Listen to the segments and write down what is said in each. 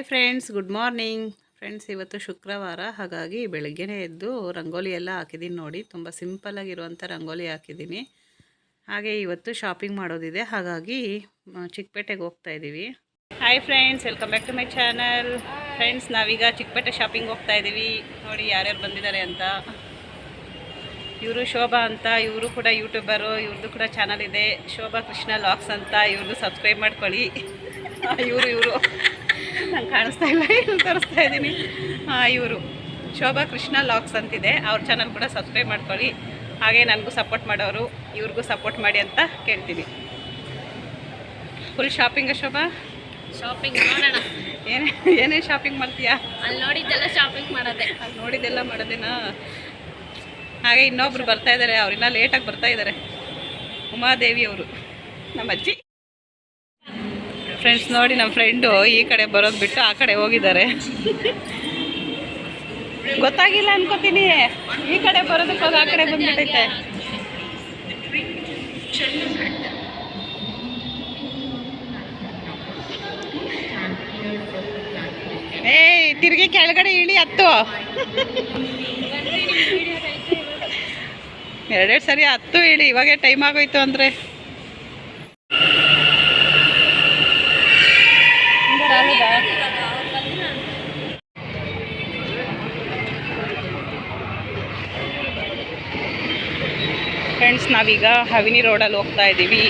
Hi friends good morning friends ಇವತ್ತು ಶುಕ್ರವಾರ, ಹಾಗಾಗಿ ಬೆಳಗ್ಗೆನೇ ಎದ್ದು ರಂಗೋಲಿ ಎಲ್ಲ ಹಾಕಿದ್ದೀನಿ ನೋಡಿ. ತುಂಬ ಸಿಂಪಲ್ಲಾಗಿರುವಂಥ ರಂಗೋಲಿ ಹಾಕಿದ್ದೀನಿ ಹಾಗೆ ಇವತ್ತು ಶಾಪಿಂಗ್ ಮಾಡೋದಿದೆ. ಹಾಗಾಗಿ ಚಿಕ್ಕಪೇಟೆಗೆ ಹೋಗ್ತಾ ಇದ್ದೀವಿ hi friends welcome back to my channel friends ನಾವೀಗ ಚಿಕ್ಕಪೇಟೆ ಶಾಪಿಂಗ್ ಹೋಗ್ತಾ ಇದ್ದೀವಿ ನೋಡಿ ಯಾರ್ಯಾರು ಬಂದಿದ್ದಾರೆ ಅಂತ. ಇವರು ಶೋಭಾ ಅಂತ, ಇವರು ಕೂಡ ಯೂಟ್ಯೂಬರು ಇವ್ರದ್ದು ಕೂಡ ಚಾನಲ್ ಇದೆ. ಶೋಭಾ ಕೃಷ್ಣ ಲಾಕ್ಸ್ ಅಂತ ಇವ್ರದ್ದು ಸಬ್ಸ್ಕ್ರೈಬ್ ಮಾಡ್ಕೊಳ್ಳಿ. ಇವರು ಇವರು. ನಂಗೆ ಕಾಣಿಸ್ತಾ ಇಲ್ಲ ಇಲ್ಲಿ ತೋರಿಸ್ತಾ ಇದ್ದೀನಿ. ಇವರು. ಶೋಭಾ ಕೃಷ್ಣ ಲಾಕ್ಸ್ ಅಂತಿದೆ. ಅವ್ರ ಚಾನಲ್ ಕೂಡ ಸಬ್ಸ್ಕ್ರೈಬ್ ಮಾಡ್ಕೊಳ್ಳಿ. ಹಾಗೆ ನನಗೂ ಸಪೋರ್ಟ್ ಮಾಡೋರು ಇವ್ರಿಗೂ ಸಪೋರ್ಟ್ ಮಾಡಿ ಅಂತ ಕೇಳ್ತೀನಿ ಫುಲ್ ಶಾಪಿಂಗ ಶೋಭಾ? ಶಾಪಿಂಗ್ ಮಾಡೋಣ. ಏನೇ ಏನೇನು ಶಾಪಿಂಗ್ ಮಾಡ್ತೀಯಾ? ಅಲ್ಲಿ ನೋಡಿದ್ದೆಲ್ಲ ಶಾಪಿಂಗ್ ಮಾಡೋದೆ. ಅಲ್ಲಿ ನೋಡಿದ್ದೆಲ್ಲ ಮಾಡೋದೇನಾ? ಹಾಗೆ ಇನ್ನೊಬ್ರು ಬರ್ತಾ ಇದ್ದಾರೆ ಅವ್ರಿನ್ನ ಲೇಟಾಗಿ ಬರ್ತಾ ಇದ್ದಾರೆ ಉಮಾದೇವಿ ಅವರು. ನಮ್ಮ ಅಜ್ಜಿ ಫ್ರೆಂಡ್ಸ್ ನೋಡಿ ನಮ್ಮ ಫ್ರೆಂಡು ಈ ಕಡೆ ಬರೋದು ಬಿಟ್ಟು ಆ ಕಡೆ ಹೋಗಿದ್ದಾರೆ. ಗೊತ್ತಾಗಿಲ್ಲ ಅನ್ಕೋತೀನಿ. ಈ ಕಡೆ ಬರೋದಕ್ಕೆ ಹೋಗಿ ಆ ಕಡೆ ಬಂದ್ಬಿಟ್ಟೈತೆ ಏಯ್, ತಿರುಗಿ ಕೆಳಗಡೆ ಇಳಿ ಹತ್ತು ಎರಡೆರಡು ಸರಿ ಹತ್ತು ಇಳಿ, ಇವಾಗೆ ಟೈಮ್ ಆಗೋಯ್ತು ಅಂದರೆ. ಫ್ರೆಂಡ್ಸ್ ನಾವೀಗ ಹವಿನಿ ರೋಡಲ್ಲಿ ಹೋಗ್ತಾ ಇದ್ದೀವಿ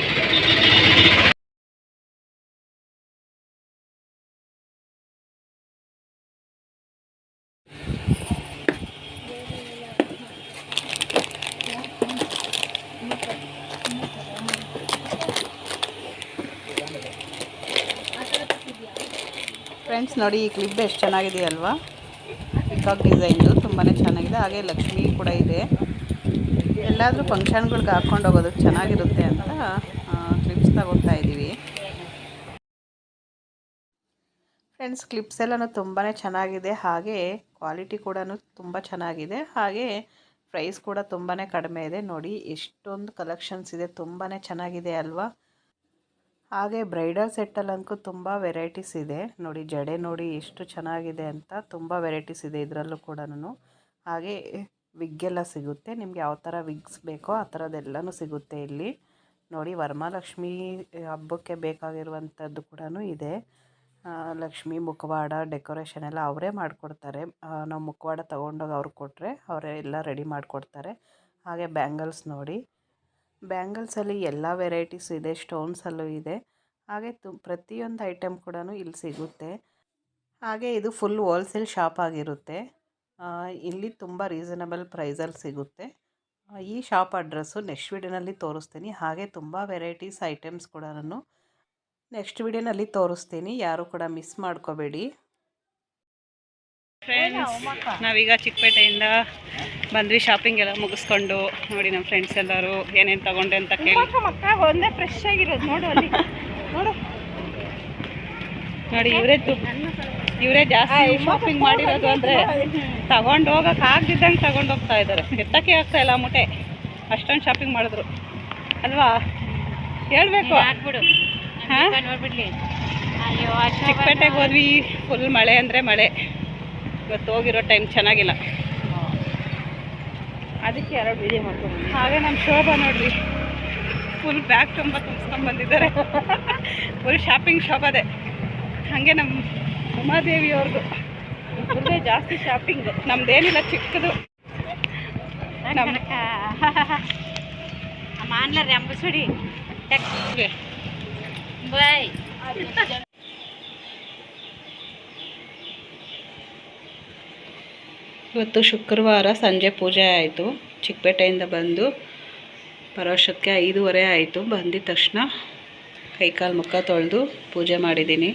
ಫ್ರೆಂಡ್ಸ್, ನೋಡಿ ಈ ಕ್ಲಿಪ್ ಎಷ್ಟು ಚೆನ್ನಾಗಿದೆ ಅಲ್ವಾ? ಪಿಕಾಕ್ ಡಿಸೈನ್ದು ತುಂಬಾ ಚೆನ್ನಾಗಿದೆ. ಹಾಗೆ ಲಕ್ಷ್ಮಿ ಕೂಡ ಇದೆ. ಎಲ್ಲಾದರೂ ಫಂಕ್ಷನ್ಗಳ್ಗೆ ಹಾಕ್ಕೊಂಡು ಹೋಗೋದಕ್ಕೆ ಚೆನ್ನಾಗಿರುತ್ತೆ ಅಂತ ಕ್ಲಿಪ್ಸ್ ತಗೊಳ್ತಾ ಇದ್ದೀವಿ ಫ್ರೆಂಡ್ಸ್ ಕ್ಲಿಪ್ಸ್ ಎಲ್ಲನೂ ತುಂಬಾ ಚೆನ್ನಾಗಿದೆ. ಹಾಗೆ ಕ್ವಾಲಿಟಿ ಕೂಡ ತುಂಬ ಚೆನ್ನಾಗಿದೆ. ಹಾಗೆ ಪ್ರೈಸ್ ಕೂಡ ತುಂಬಾ ಕಡಿಮೆ ಇದೆ. ನೋಡಿ, ಎಷ್ಟೊಂದು ಕಲೆಕ್ಷನ್ಸ್ ಇದೆ. ತುಂಬಾ ಚೆನ್ನಾಗಿದೆ ಅಲ್ವಾ? ಹಾಗೆ ಬ್ರೈಡಲ್ ಸೆಟ್ಟಲ್ಲಂತೂ ತುಂಬ ವೆರೈಟೀಸ್ ಇದೆ. ನೋಡಿ, ಜಡೆ ನೋಡಿ ಎಷ್ಟು ಚೆನ್ನಾಗಿದೆ ಅಂತ ತುಂಬ ವೆರೈಟೀಸ್ ಇದೆ ಇದರಲ್ಲೂ ಕೂಡ ಹಾಗೆ ವಿಗ್ಗೆಲ್ಲ ಸಿಗುತ್ತೆ. ನಿಮ್ಗೆ ಯಾವ ಥರ ವಿಗ್ಸ್ ಬೇಕೋ ಆ ಥರದ್ದೆಲ್ಲನೂ ಸಿಗುತ್ತೆ ಇಲ್ಲಿ. ನೋಡಿ, ವರಮಹಾಲಕ್ಷ್ಮಿ ಹಬ್ಬಕ್ಕೆ ಬೇಕಾಗಿರುವಂಥದ್ದು ಕೂಡ ಇದೆ. ಲಕ್ಷ್ಮಿ, ಮುಖವಾಡ, ಡೆಕೋರೇಷನ್ ಎಲ್ಲ ಅವರೇ ಮಾಡಿಕೊಡ್ತಾರೆ. ನಾವು ಮುಖವಾಡ ತೊಗೊಂಡೋಗಿ ಅವ್ರಿಗೆ ಕೊಟ್ಟರೆ ಅವರೇ ಎಲ್ಲ ರೆಡಿ ಮಾಡಿಕೊಡ್ತಾರೆ. ಹಾಗೆ ಬ್ಯಾಂಗಲ್ಸ್ ನೋಡಿ. ಬ್ಯಾಂಗಲ್ಸಲ್ಲಿ ಎಲ್ಲ ವೆರೈಟೀಸ್ ಇದೆ, ಸ್ಟೋನ್ಸಲ್ಲೂ ಇದೆ. ಹಾಗೆ ತು, ಪ್ರತಿಯೊಂದು ಐಟಮ್ ಕೂಡ ಇಲ್ಲಿ ಸಿಗುತ್ತೆ. ಹಾಗೆ ಇದು ಫುಲ್ ಹೋಲ್ಸೇಲ್ ಶಾಪ್ ಆಗಿರುತ್ತೆ. ಇಲ್ಲಿ ತುಂಬ ರೀಸನಬಲ್ ಪ್ರೈಸಲ್ಲಿ ಸಿಗುತ್ತೆ. ಈ ಶಾಪ್ ಅಡ್ರೆಸ್ಸು ನೆಕ್ಸ್ಟ್ ವಿಡಿಯೋನಲ್ಲಿ ತೋರಿಸ್ತೀನಿ. ಹಾಗೆ ತುಂಬ ವೆರೈಟೀಸ್ ಐಟಮ್ಸ್ ಕೂಡ ನಾನು ನೆಕ್ಸ್ಟ್ ವಿಡಿಯೋನಲ್ಲಿ ತೋರಿಸ್ತೀನಿ. ಯಾರು ಕೂಡ ಮಿಸ್ ಮಾಡ್ಕೋಬೇಡಿ. ಫ್ರೆಂಡ್ಸ್ ನಾವೀಗ ಚಿಕ್ಕಪೇಟೆಯಿಂದ ಬಂದ್ವಿ ಶಾಪಿಂಗ್ ಎಲ್ಲ ಮುಗಿಸ್ಕೊಂಡು. ನೋಡಿ ನಮ್ಮ ಫ್ರೆಂಡ್ಸ್ ಎಲ್ಲರೂ ಏನೇನು ತಗೊಂಡೆ ಅಂತ ಕೇಳಿ. ಒಂದೇ ಫ್ರೆಶ್ ಆಗಿರೋದು. ನೋಡು ಅಲ್ಲಿ. ನೋಡು. ನೋಡಿ ಇವರೇ ಇವರೇ ಜಾಸ್ತಿ ಶಾಪಿಂಗ್ ಮಾಡಿರೋದು ಅಂದರೆ ತಗೊಂಡು ಹೋಗಕ್ಕೆ ಆಗದಿದ್ದಂಗೆ ತಗೊಂಡು ಹೋಗ್ತಾ ಇದ್ದಾರೆ. ಎತ್ತಕ್ಕೆ ಆಗ್ತಾ ಇಲ್ಲ ಮುಟೆ ಅಷ್ಟೊಂದು ಶಾಪಿಂಗ್ ಮಾಡಿದ್ರು. ಅಲ್ವಾ? ಹೇಳ್ಬೇಕು. ಹಾಕ್ಬಿಡು ಹಾಂ? ನೋಡ್ಬಿಡ್ಲಿ. ಅಯ್ಯೋ ಚಿಕ್ಕಪೇಟೆಗೆ ಹೋದ್ವಿ ಫುಲ್ ಮಳೆ ಅಂದರೆ ಮಳೆ. ಇವತ್ತು ಹೋಗಿರೋ ಟೈಮ್ ಚೆನ್ನಾಗಿಲ್ಲ. ಅದಕ್ಕೆ ಎರಡು ವಿಡಿಯೋ ಮಾಡ್ಕೊಂಡು ಹಾಗೆ ನಮ್ಮ ಶೋಭಾ ನೋಡ್ರಿ. ಫುಲ್ ಬ್ಯಾಗ್ ತುಂಬ ಬಂದಿದ್ದಾರೆ. ಫುಲ್ ಶಾಪಿಂಗ್ ಶಾಪ್ ಅದೇ ಹಾಗೆ ನಮ್ಮ ಉಮಾದೇವಿ ಅವ್ರದ್ದು ಮುಂದೆ ಜಾಸ್ತಿ ಶಾಪಿಂಗ್ ನಮ್ದೇನಿಲ್ಲ ಚಿಕ್ಕದು. ನಮ್ಮ ಮಾನ್ಲರಿ ಅಂಬಸುಡಿ ಬಾಯ್ ಇವತ್ತು ಶುಕ್ರವಾರ ಸಂಜೆ ಪೂಜೆ ಆಯಿತು. ಚಿಕ್ಕಪೇಟೆಯಿಂದ ಬಂದು ಪರವಶಕ್ಕೆ ಐದೂವರೆ ಆಯಿತು. ಬಂದಿದ ತಕ್ಷಣ ಕೈಕಾಲು ಮುಖ ತೊಳೆದು ಪೂಜೆ ಮಾಡಿದ್ದೀನಿ.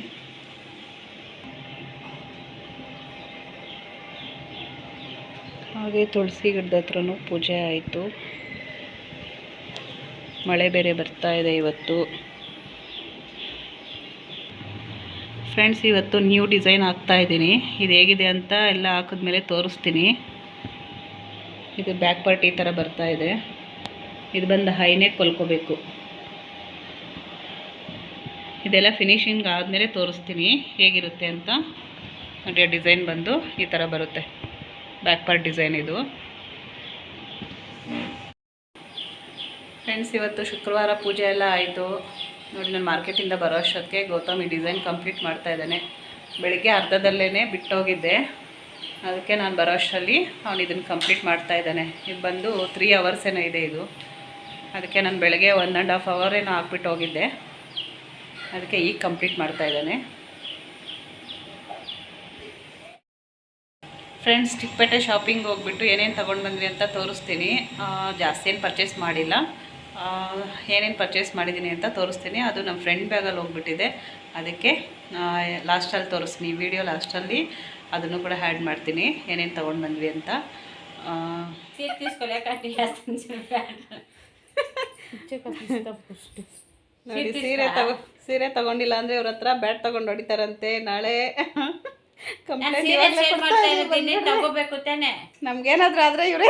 ಹಾಗೆ ತುಳಸಿ ಗಿಡದ ಹತ್ರನೂ ಪೂಜೆ ಆಯಿತು. ಮಳೆ ಬೇರೆ ಬರ್ತಾ ಇದೆ ಇವತ್ತು. ಫ್ರೆಂಡ್ಸ್, ಇವತ್ತು ನ್ಯೂ ಡಿಸೈನ್ ಹಾಕ್ತಾ ಇದ್ದೀನಿ. ಇದು ಹೇಗಿದೆ ಅಂತ ಎಲ್ಲ ಹಾಕಿದ್ಮೇಲೆ ತೋರಿಸ್ತೀನಿ. ಇದು ಬ್ಯಾಕ್ ಪಾರ್ಟ್ ಈ ಥರ ಬರ್ತಾ ಇದೆ. ಇದು ಬಂದು ಹೈನೇ ಕೊಲ್ಕೋಬೇಕು. ಇದೆಲ್ಲ ಫಿನಿಶಿಂಗ್ ಆದಮೇಲೆ ತೋರಿಸ್ತೀನಿ. ಹೇಗಿರುತ್ತೆ ಅಂತ. ನೋಡಿ ಡಿಸೈನ್ ಬಂದು ಈ ಥರ ಬರುತ್ತೆ. ಬ್ಯಾಕ್ ಪಾರ್ಟ್ ಡಿಸೈನ್ ಇದು. ಫ್ರೆಂಡ್ಸ್ ಇವತ್ತು ಶುಕ್ರವಾರ ಪೂಜೆ ಎಲ್ಲ ಆಯಿತು. ನೋಡಿ, ನಾನು ಮಾರ್ಕೆಟಿಂದ ಬರೋ ಅಷ್ಟೊತ್ತಿಗೆ ಗೌತಮ್ ಡಿಸೈನ್ ಕಂಪ್ಲೀಟ್ ಮಾಡ್ತಾ ಇದ್ದಾನೆ. ಬೆಳಗ್ಗೆ ಅರ್ಧದಲ್ಲೇ ಬಿಟ್ಟೋಗಿದ್ದೆ. ಅದಕ್ಕೆ ನಾನು ಬರೋ ಅಷ್ಟರಲ್ಲಿ ಅವನು ಇದನ್ನು ಕಂಪ್ಲೀಟ್ ಮಾಡ್ತಾ ಇದ್ದಾನೆ. ಇದು ಬಂದು ತ್ರೀ ಅವರ್ಸ್ ಏನೋ ಇದೆ ಇದು. ಅದಕ್ಕೆ ನಾನು ಬೆಳಗ್ಗೆ ಒನ್ ಆ್ಯಂಡ್ ಹಾಫ್ ಅವರ್ ಏನೋ ಹಾಕ್ಬಿಟ್ಟು ಹೋಗಿದ್ದೆ. ಅದಕ್ಕೆ ಈಗ ಕಂಪ್ಲೀಟ್ ಮಾಡ್ತಾ ಇದ್ದಾನೆ. ಫ್ರೆಂಡ್ಸ್ ಚಿಕ್ಕಪೇಟೆ ಶಾಪಿಂಗ್ ಹೋಗ್ಬಿಟ್ಟು ಏನೇನು ತೊಗೊಂಡು ಬಂದ್ರಿ ಅಂತ ತೋರಿಸ್ತೀನಿ. ಜಾಸ್ತಿ ಏನು ಪರ್ಚೇಸ್ ಮಾಡಿಲ್ಲ. ಏನೇನು ಪರ್ಚೇಸ್ ಮಾಡಿದ್ದೀನಿ ಅಂತ ತೋರಿಸ್ತೀನಿ. ಅದು ನಮ್ಮ ಫ್ರೆಂಡ್ ಬ್ಯಾಗಲ್ಲಿ ಹೋಗ್ಬಿಟ್ಟಿದೆ. ಅದಕ್ಕೆ ಲಾಸ್ಟಲ್ಲಿ ತೋರಿಸ್ತೀನಿ. ವಿಡಿಯೋ ಲಾಸ್ಟಲ್ಲಿ ಅದನ್ನು ಕೂಡ ಹ್ಯಾಡ್ ಮಾಡ್ತೀನಿ. ಏನೇನು ತೊಗೊಂಡು ಬಂದ್ವಿ ಅಂತ. ನೋಡಿ ಸೀರೆ ತಗೋ ಸೀರೆ ತಗೊಂಡಿಲ್ಲ ಅಂದರೆ ಇವ್ರ ಹತ್ರ ಬ್ಯಾಟ್ ತಗೊಂಡು ಹೊಡಿತಾರಂತೆ. ನಾಳೆ ಕಂಪ್ಲೇಂಟ್ ನಮ್ಗೇನಾದ್ರೂ ಆದ್ರೆ ಇವರೇ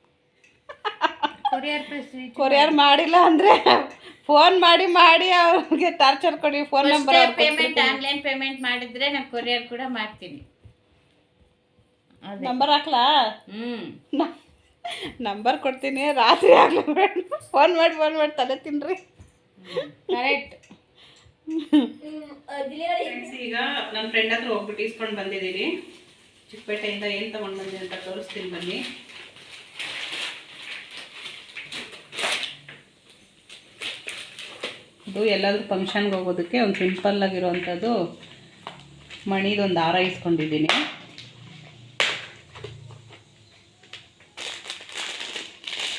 ಕೊರಿಯರ್ ಮಾಡಿಲ್ಲ ಅಂದ್ರೆ ಫೋನ್ ಮಾಡಿ ಮಾಡಿ ಅವ್ರಿಗೆ ಟಾರ್ಚರ್ ಕೊಡಿ phone number payment online payment ಮಾಡಿದ್ರೆ ನಾನು ಕೊರಿಯರ್ ಕೂಡ ಮಾಡ್ತೀನಿ. ನಂಬರ್ ಹಾಕ್ಲಾ? ಹ್ಮ್. ನಂಬರ್ ಕೊಡ್ತೀನಿ ರಾತ್ರಿ ಆಗ್ಲಿ ಫೋನ್ ಮಾಡಿ ಫೋನ್ ಮಾಡಿ ತಲೆ ತಿನ್ರಿ. ಕರೆಕ್ಟ್ ಈಗ ನನ್ನ ಫ್ರೆಂಡ್ ಹತ್ರ ಹೋಗ್ಬಿಟ್ಟು ಇಸ್ಕೊಂಡು ಬಂದಿದ್ದೀನಿ. ಚಿಕ್ಕಪೇಟೆಯಿಂದ ಏನು ತಗೊಂಡು ಬಂದಿದೆ ಅಂತ ತೋರಿಸ್ತೀನಿ ಬನ್ನಿ. ಇದು ಎಲ್ಲಾದರೂ ಫಂಕ್ಷನ್ಗೆ ಹೋಗೋದಕ್ಕೆ ಒಂದು ಸಿಂಪಲ್ ಆಗಿರುವಂಥದ್ದು ಮಣಿದೊಂದು ಹಾರ ಇಸ್ಕೊಂಡಿದ್ದೀನಿ.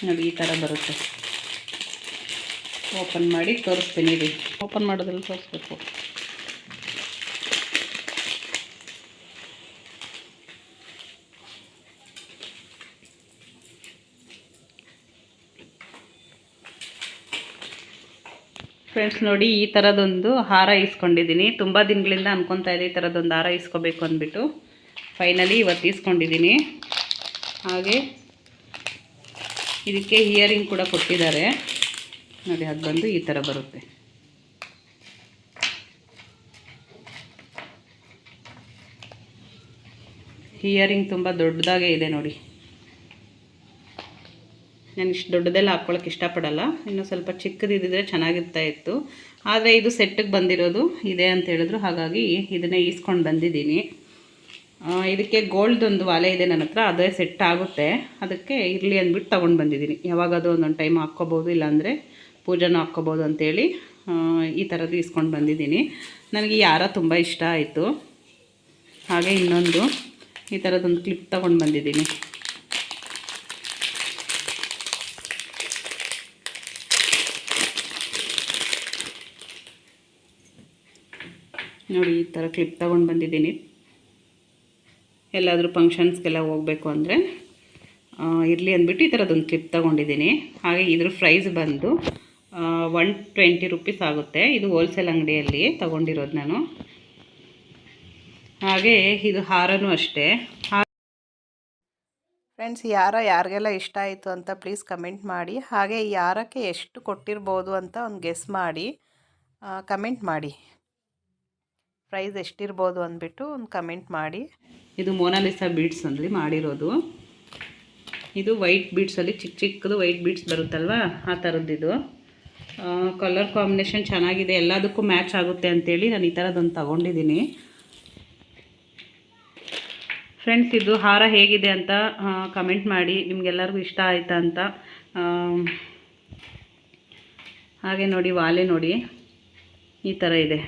ನೋಡಿ, ಈ ಥರ ಬರುತ್ತೆ. ಓಪನ್ ಮಾಡಿ ತೋರಿಸ್ತೀನಿ ಇದು. ಓಪನ್ ಮಾಡೋದ್ರಲ್ಲಿ ತೋರಿಸ್ಬೇಕು. ಫ್ರೆಂಡ್ಸ್ ನೋಡಿ ಈ ಥರದೊಂದು ಹಾರ ಇಸ್ಕೊಂಡಿದ್ದೀನಿ ತುಂಬ ದಿನಗಳಿಂದ ಅನ್ಕೊತಾ ಇದೆ ಈ ಥರದೊಂದು ಹಾರ ಇಸ್ಕೋಬೇಕು ಅಂದ್ಬಿಟ್ಟು. ಫೈನಲಿ ಇವತ್ತು ಇಸ್ಕೊಂಡಿದ್ದೀನಿ ಹಾಗೆ ಇದಕ್ಕೆ ಇಯರಿಂಗ್ ಕೂಡ ಕೊಟ್ಟಿದ್ದಾರೆ. ನೋಡಿ, ಅದು ಬಂದು ಈ ಥರ ಬರುತ್ತೆ. ಇಯರಿಂಗ್ ತುಂಬ ದೊಡ್ಡದಾಗೇ ಇದೆ ನೋಡಿ. ನಾನು ಇಷ್ಟು ದೊಡ್ಡದೆಲ್ಲ ಹಾಕ್ಕೊಳಕ್ಕೆ ಇಷ್ಟಪಡಲ್ಲ. ಇನ್ನು ಸ್ವಲ್ಪ ಚಿಕ್ಕದಿದ್ದರೆ ಚೆನ್ನಾಗಿರ್ತಾ ಇತ್ತು. ಆದರೆ ಇದು ಸೆಟ್ಟಿಗೆ ಬಂದಿರೋದು ಇದೆ ಅಂತ ಹೇಳಿದ್ರು. ಹಾಗಾಗಿ ಇದನ್ನೇ ಈಸ್ಕೊಂಡು ಬಂದಿದ್ದೀನಿ. ಇದಕ್ಕೆ ಇದಕ್ಕೆ ಗೋಲ್ಡೊಂದು ವಾಲೆ ಇದೆ ನನ್ನ ಹತ್ರ. ಅದೇ ಸೆಟ್ ಆಗುತ್ತೆ. ಅದಕ್ಕೆ ಇರಲಿ ಅಂದ್ಬಿಟ್ಟು ತೊಗೊಂಡು ಬಂದಿದ್ದೀನಿ. ಯಾವಾಗಾದರೂ ಒಂದೊಂದು ಟೈಮ್ ಹಾಕ್ಕೋಬೋದು, ಇಲ್ಲಾಂದರೆ ಪೂಜೆನೂ ಹಾಕ್ಕೋಬೋದು ಅಂತೇಳಿ ಈ ಥರದ್ದು ಈಸ್ಕೊಂಡು ಬಂದಿದ್ದೀನಿ. ನನಗೆ ಯಾರ ತುಂಬ ಇಷ್ಟ ಆಯಿತು. ಹಾಗೆ ಇನ್ನೊಂದು ಈ ಥರದ್ದೊಂದು ಕ್ಲಿಪ್ ತೊಗೊಂಡು ಬಂದಿದ್ದೀನಿ. ನೋಡಿ ಈ ಥರ ಕ್ಲಿಪ್ ತಗೊಂಡು ಬಂದಿದ್ದೀನಿ. ಎಲ್ಲಾದರೂ ಫಂಕ್ಷನ್ಸ್ಗೆಲ್ಲ ಹೋಗಬೇಕು ಅಂದರೆ ಇರಲಿ ಅಂದ್ಬಿಟ್ಟು ಈ ಥರದೊಂದು ಕ್ಲಿಪ್ ತೊಗೊಂಡಿದ್ದೀನಿ. ಹಾಗೆ ಇದ್ರ ಪ್ರೈಸ್ ಬಂದು ಒನ್ ಟ್ವೆಂಟಿ ರುಪೀಸ್ ಆಗುತ್ತೆ. ಇದು ಹೋಲ್ಸೇಲ್ ಅಂಗಡಿಯಲ್ಲಿ ತೊಗೊಂಡಿರೋದು ನಾನು. ಹಾಗೆ ಇದು ಹಾರನೂ ಅಷ್ಟೇ. ಫ್ರೆಂಡ್ಸ್ ಯಾರ ಯಾರಿಗೆಲ್ಲ ಇಷ್ಟ ಆಯಿತು ಅಂತ ಪ್ಲೀಸ್ ಕಮೆಂಟ್ ಮಾಡಿ. ಹಾಗೆ ಯಾರಕ್ಕೆ ಎಷ್ಟು ಕೊಟ್ಟಿರ್ಬೋದು ಅಂತ ಒಂದು ಗೆಸ್ ಮಾಡಿ. ಕಮೆಂಟ್ ಮಾಡಿ. ಪ್ರೈಸ್ ಎಷ್ಟಿರ್ಬೋದು ಅಂದ್ಬಿಟ್ಟು ಒಂದು ಕಮೆಂಟ್ ಮಾಡಿ. ಇದು ಮೋನಾಲಿಸಾ ಬೀಡ್ಸ್ ಅಲ್ಲಿ ಮಾಡಿರೋದು. ಇದು ವೈಟ್ ಬೀಡ್ಸಲ್ಲಿ ಚಿಕ್ಕ ಚಿಕ್ಕದು ವೈಟ್ ಬೀಡ್ಸ್ ಬರುತ್ತಲ್ವಾ? ಆ ಥರದ್ದಿದು ಕಲರ್ ಕಾಂಬಿನೇಷನ್ ಚೆನ್ನಾಗಿದೆ. ಎಲ್ಲದಕ್ಕೂ ಮ್ಯಾಚ್ ಆಗುತ್ತೆ ಅಂತೇಳಿ ನಾನು ಈ ಥರದೊಂದು ತಗೊಂಡಿದ್ದೀನಿ. ಫ್ರೆಂಡ್ಸ್, ಇದು ಹಾರ ಹೇಗಿದೆ ಅಂತ ಕಮೆಂಟ್ ಮಾಡಿ. ನಿಮಗೆಲ್ಲರಿಗೂ ಇಷ್ಟ ಆಯಿತಾ ಅಂತ. ಹಾಗೆ ನೋಡಿ, ವಾಲೆ ನೋಡಿ. ಈ ಥರ ಇದೆ.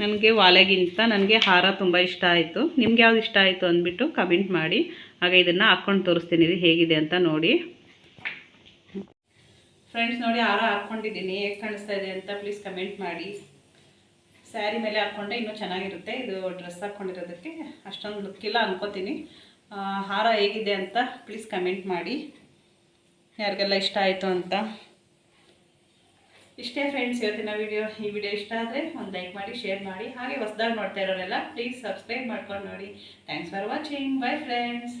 ನನಗೆ ವಾಲೆಗಿಂತ ನನಗೆ ಹಾರ ತುಂಬ ಇಷ್ಟ ಆಯಿತು. ನಿಮ್ಗೆ ಯಾವ್ದು ಇಷ್ಟ ಆಯಿತು ಅಂದ್ಬಿಟ್ಟು ಕಮೆಂಟ್ ಮಾಡಿ. ಹಾಗೆ ಇದನ್ನು ಹಾಕ್ಕೊಂಡು ತೋರಿಸ್ತೀನಿ ಇದು ಹೇಗಿದೆ ಅಂತ ನೋಡಿ. ಫ್ರೆಂಡ್ಸ್ ನೋಡಿ, ಹಾರ ಹಾಕ್ಕೊಂಡಿದ್ದೀನಿ. ಹೇಗೆ ಕಾಣಿಸ್ತಾ ಇದೆ ಅಂತ ಪ್ಲೀಸ್ ಕಮೆಂಟ್ ಮಾಡಿ. ಸ್ಯಾರಿ ಮೇಲೆ ಹಾಕ್ಕೊಂಡೆ ಇನ್ನೂ ಚೆನ್ನಾಗಿರುತ್ತೆ. ಇದು ಡ್ರೆಸ್ ಹಾಕ್ಕೊಂಡಿರೋದಕ್ಕೆ ಅಷ್ಟೊಂದು ಲುಕ್ ಇಲ್ಲ ಅನ್ಕೋತೀನಿ. ಹಾರ ಹೇಗಿದೆ ಅಂತ ಪ್ಲೀಸ್ ಕಮೆಂಟ್ ಮಾಡಿ. ಯಾರಿಗೆಲ್ಲ ಇಷ್ಟ ಆಯಿತು ಅಂತ. ಇಷ್ಟೇ ಫ್ರೆಂಡ್ಸ್ ಇವತ್ತಿನ ವಿಡಿಯೋ ಈ ವಿಡಿಯೋ ಇಷ್ಟ ಆದರೆ ಒಂದು ಲೈಕ್ ಮಾಡಿ ಶೇರ್ ಮಾಡಿ, ಹಾಗೆ ಹೊಸದಾಗಿ ನೋಡ್ತಾ ಇರೋರೆಲ್ಲ ಪ್ಲೀಸ್ ಸಬ್ಸ್ಕ್ರೈಬ್ ಮಾಡ್ಕೊಂಡು ನೋಡಿ. Thanks for watching bye friends